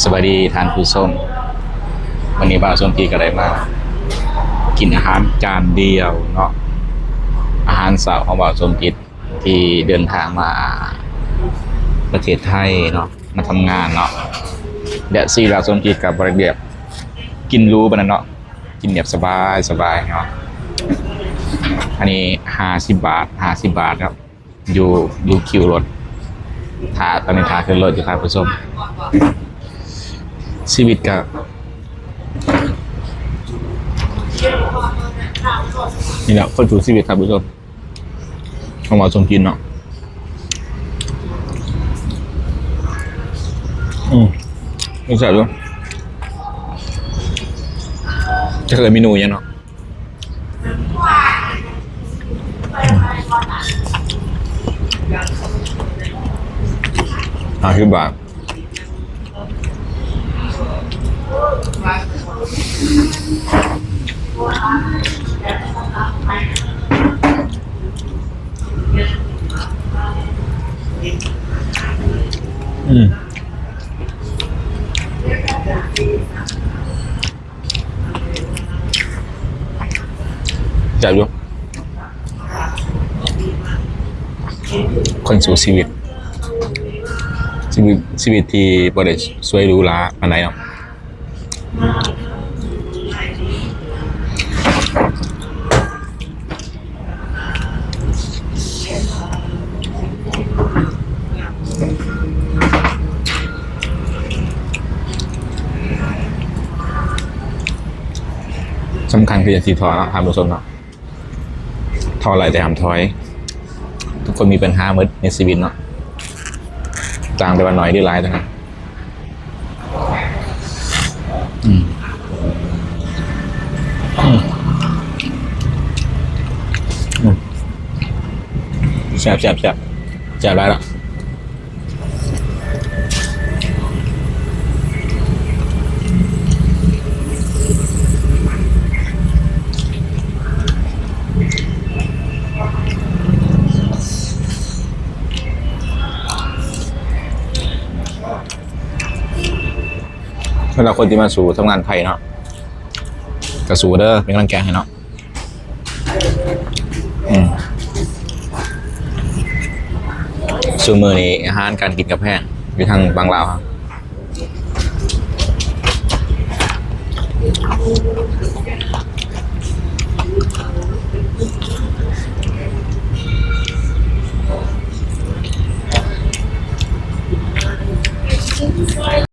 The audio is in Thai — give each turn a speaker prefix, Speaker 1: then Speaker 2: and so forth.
Speaker 1: สวัสดีทานผู้ชมวันนี้บ่าวชมพีก็ได้มากินอาหารจานเดียวเนาะอาหารสาวของบ่าวชมพีที่เดินทางมาประเทศไทยเนาะมาทำงานเนาะเดี๋ยวซีบ่าวชมพีกับบริเดียบกินรู้ปะนะเนาะกินแบบสบายสบายเนาะอันนี้ห้าสิบบาทห้าสิบบาทครับอยู่อยู่คิวรถทาตอนนี้ทาขึ้นรถอยู่ครับผู้ชม ชีวิตกับนี่แหละคนถูชีวิตครับผู้ชมของหมอสมกินเนาะอืมไม่ใช่ด้วยจะเคยเมนูยังเนาะห้าสิบบาท อืมจับอยู่คนสู่ชีวิต ชีวิตชีวิตที่บริสวยรูหราอะไรเนาะ สำคัญคืออย่าทีทอเนาะทำผู้ชมเนาะทออะไรแต่ทำถอย ทุกคนมีปัญหาหมดในชีวิตเนาะต่างแต่ว่าน้อยด้หลายเท่านั้นอืมอืมอืมแซ่บแซ่บแซ่บ แซ่บได้แล้วเวลาคนที่มาสู่ทำงานไทยเนาะกระสู่เด้อเป็นกำลังแกให้เนาะอืม ซูมือนี้อาหารการกินกับแพงอยู่ทางบางลาวครับ